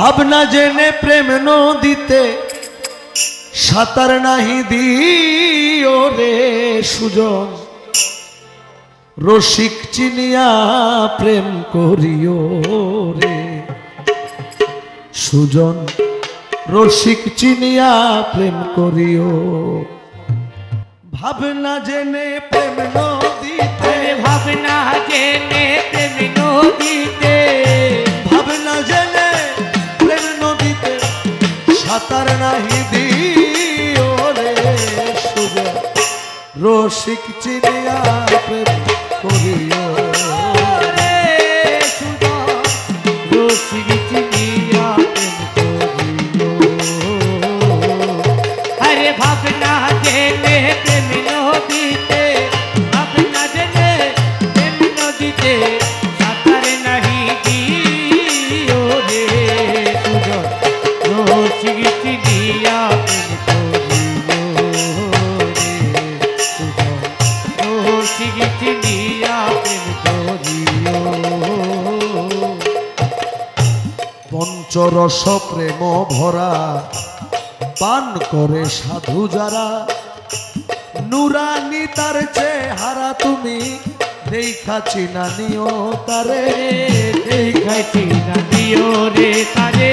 ভাবনা জেনে প্রেম নদীতে সাঁতার নাহি দিও রে সুজন। রসিক চিনিয়া প্রেম করিও রে। সুজন, রসিক চিনিয়া প্রেম করিও। ভাবনা জেনে প্রেম নদীতে ভাবনা জেনে প্রেম নদীতে রসিক চিনিয়া করিও। পঞ্চরস প্রেম ভরা পান করে সাধু যারা। নুরানি তার চেহারা তুমি দেখা চিনা নিও তারে। দেখাইছি না দিও রে তারে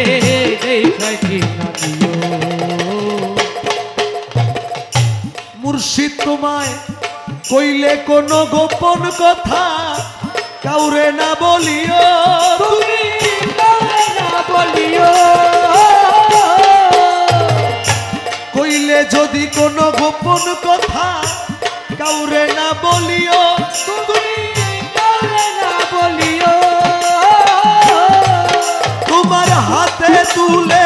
দেখাইছি না দিও মুর্শিদ তোমায় কইলে কোনো গোপন কথা কাউরে না বলিও তুমি। বলিও। কইলে যদি কোনো গোপন কথা কাউরে না বলিও না বলিও। তোমার হাতে তুলে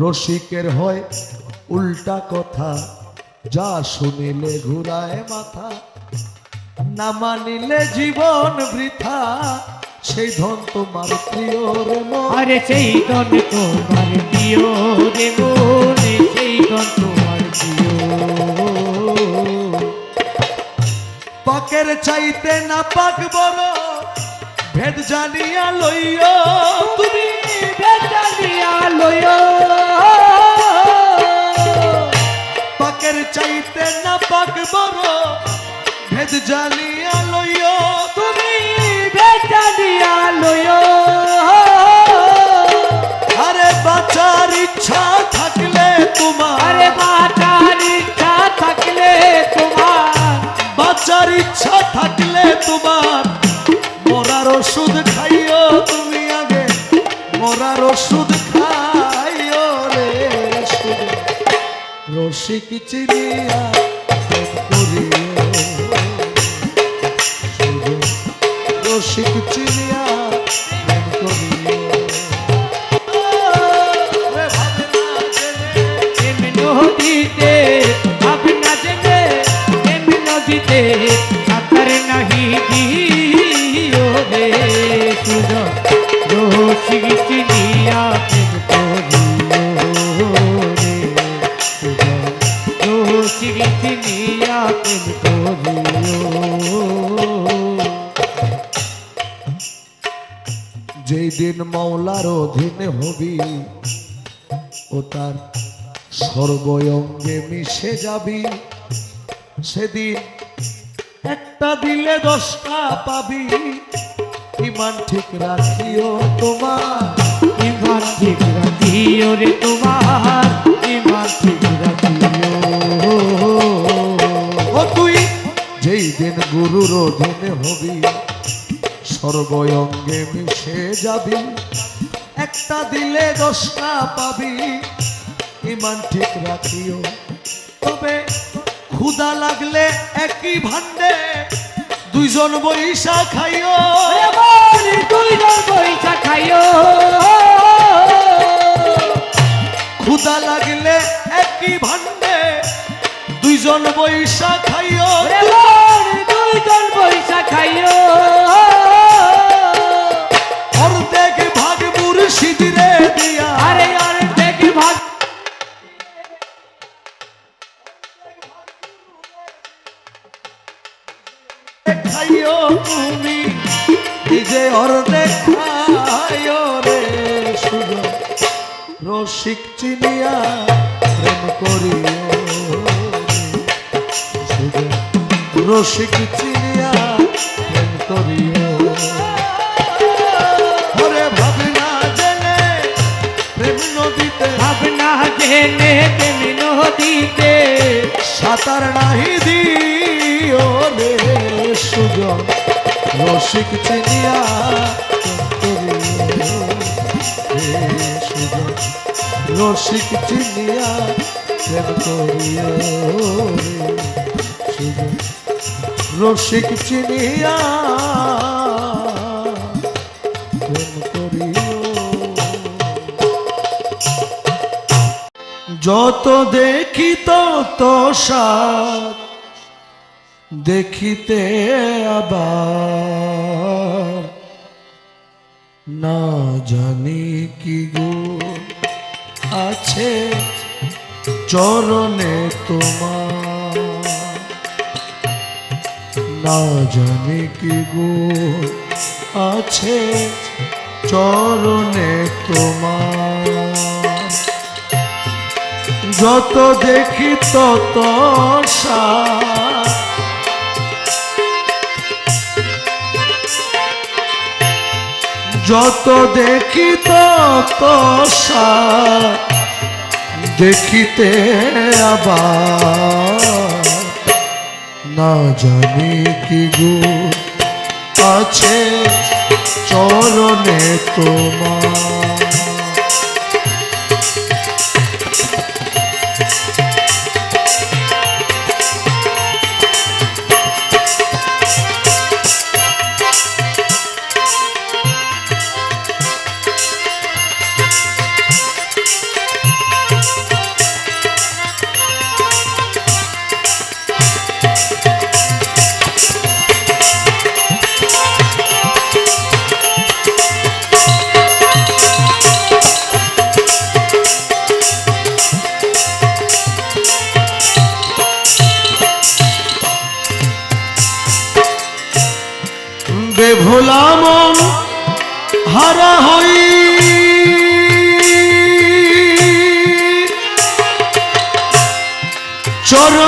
রসিকের হয় উল্টা কথা। যা শুনিলে ঘুরায় মাথা না মানিলে জীবন বৃথা। সেই ধন তোমার প্রিয় রে আরে সেই দন তোমার প্রিয় রে মনে। সেই দন তোমার প্রিয় পাকের চাইতে না পাক বড় ভেদ জানিয়া লইও তুমি। পাকের চাইতে না পাক বড় ভেদ জানিয়া লইও। তুমি বেজালিয়া লয় আরে বাঁচার ইচ্ছা থাকলে তোমার। আরে বাটার ইচ্ছা থাকলে তোমার। বাঁচার ইচ্ছা থাকলে তোমার। মরার ওষুধ খাইও মরার ওষুধ খাইও রে। রসিক চিনিয়া রসিক চিনিয়া দিন মাওলার অধীনে হবি ও তার সর্বঙ্গে মিশে যাবি। সেদিন একটা দিলে দশটা পাবি। ইমান ঠিক রাখিও তোমার ইমান ঠিক রাখিও রে তোমার ইমান ঠিক রাখিও। ও তুই যেই দিন গুরুর অধীনে হবি সর্বঙ্গে মিশে যাবি একটা দিলে দশটা পাবি। ইমান ঠিক রাখিও। তবে ক্ষুদা লাগলে একই ভান্ডে দুইজন বৈশা খাইও। দুইজন পয়সা খাইও। ক্ষুদা লাগলে একই ভান্ডে দুইজন বৈশা খাইও। দুইজন পয়সা খাইও। অর্ধেক খাইও রে সুযোগ রসিক চিনিয়া প্রেম করিও সুযোগ রসিক চিনিয়া প্রেম করিও ওরে ভাবি না জেনে প্রেম নদীতে। ভাবনা জেনে তেমি নদীতে। সাঁতার নাহি দিও রে সুজন রসিক চিনিয়া রসিক চিনিয়া রসিক চিনিয়া যত দেখি তত সাত দেখিতে আবার। না জানি কি গো আছে চরণে তোমার। না জানি কি গো আছে চরণে তোমার। যত দেখি তত সাত যত দেখি তত দেখিতে আবার। না জানি কি গো আছে চরণে তোমার।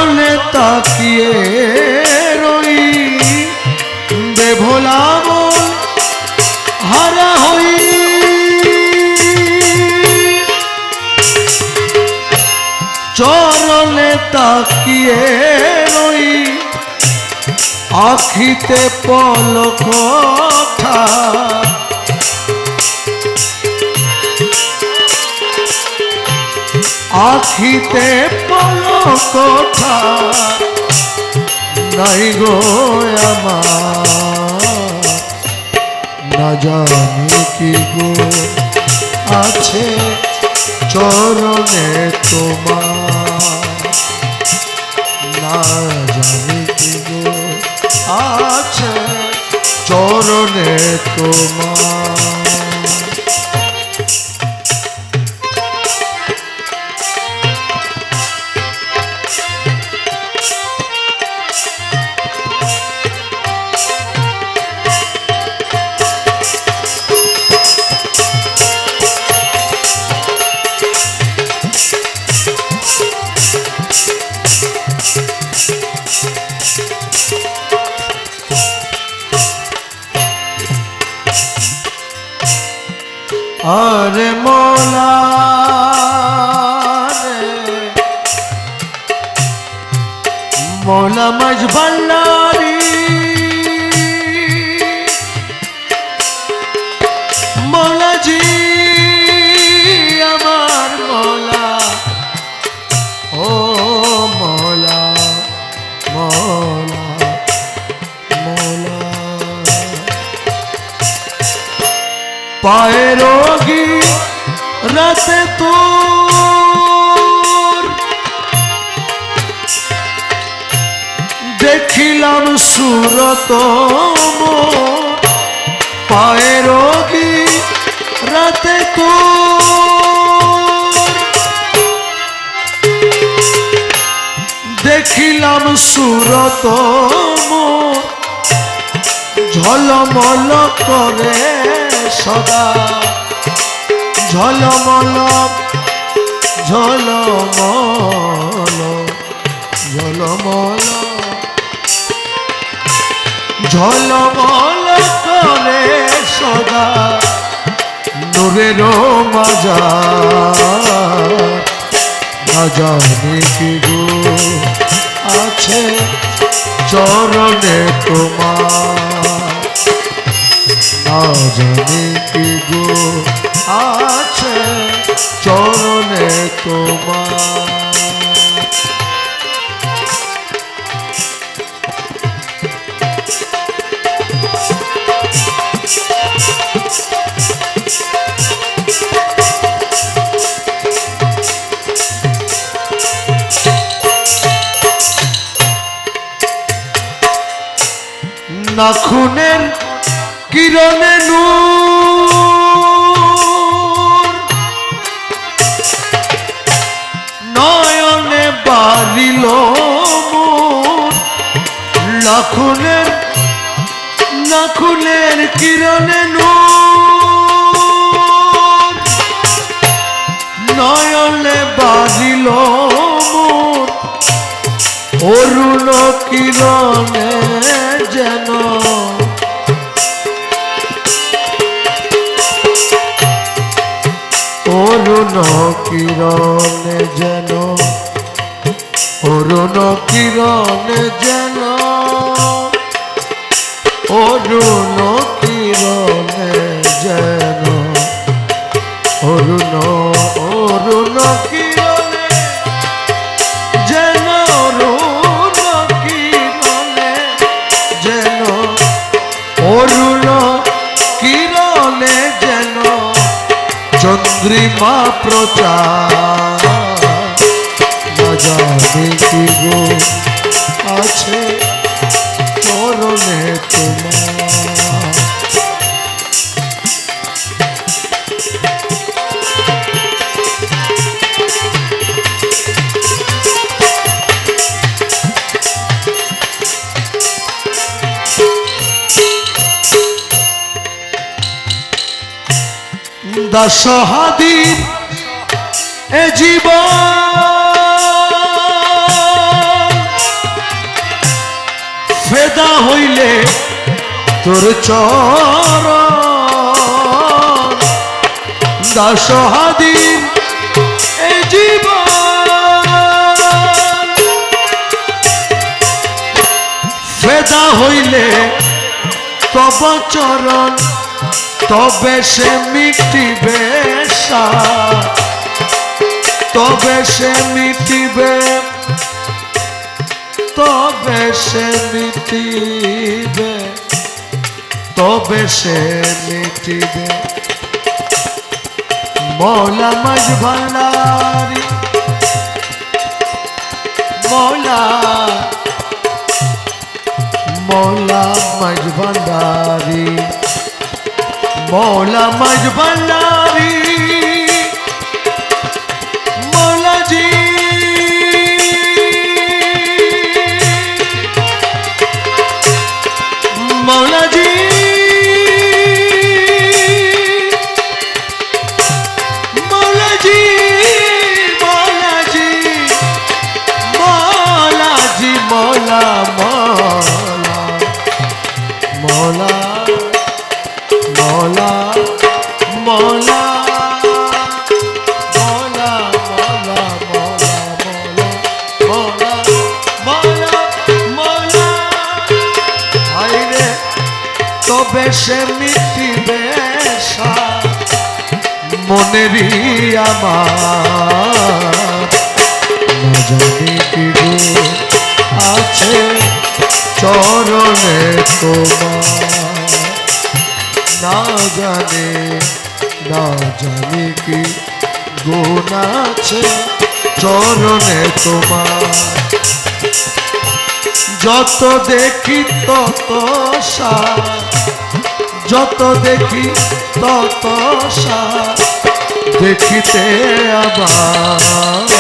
চরণে তাকিয়ে রই। বেভোলা হারা হই। চরণে তাকিয়ে রই। আখিতে পলক আখিতে পলক নাই গো আমার। না জানি কি গো আছে চরণে তোমার। না জানি কি গো আছে চরণে তোমার। মোলা মজবাল্লারি মোলা জি আমার মোলা। ও মোলা মোলা মোলা। পায়ে রোগী রাতে তোর দেখিলাম সুরত মোর। পায়ে রোগী রাতে তোর দেখিলাম সুরত। ঝলমল করে সদা ঝলমল ঝলমল ঝলমল ঝলমল করে সদা নূরের মাজা জানি কি গো আছে চরণে তোমার। জানি কি গো আছে চরণে তোমার। নাখুনের কিরণে নূর। নয়নে বালিল মোর নাখুনের নাখুনের কিরণে নূর। নয়নে মোর অরুণ কিরণে যেন। অরুণ কিরণে যেন অরুণ কিরণে যেন অরুণ প্রচার জানি কি গো আছে চরণে এ জীবন। ফেদা হইলে তোর চর দাসহাদির এ জীবন। ফেদা হইলে তব চরণ, তবে সে মিটিবে সার। তবে সে মিটিবে, তবে সে মিটিবে, তবে সে মিটিবে। মৌলা মাঝ ভান্ডারি, মৌলা মৌলা মাঝ ভান্ডারি, মৌলা মাঝ ভান্ডারি। মৌলা সে মিটিবে মনেরই আমার। জানি কি আছে চরণে তোমার। না জানি না জানি কি গুণ আছে চরণে তোমার। যত দেখি তত সার যত দেখি তত দেখিতে আবার।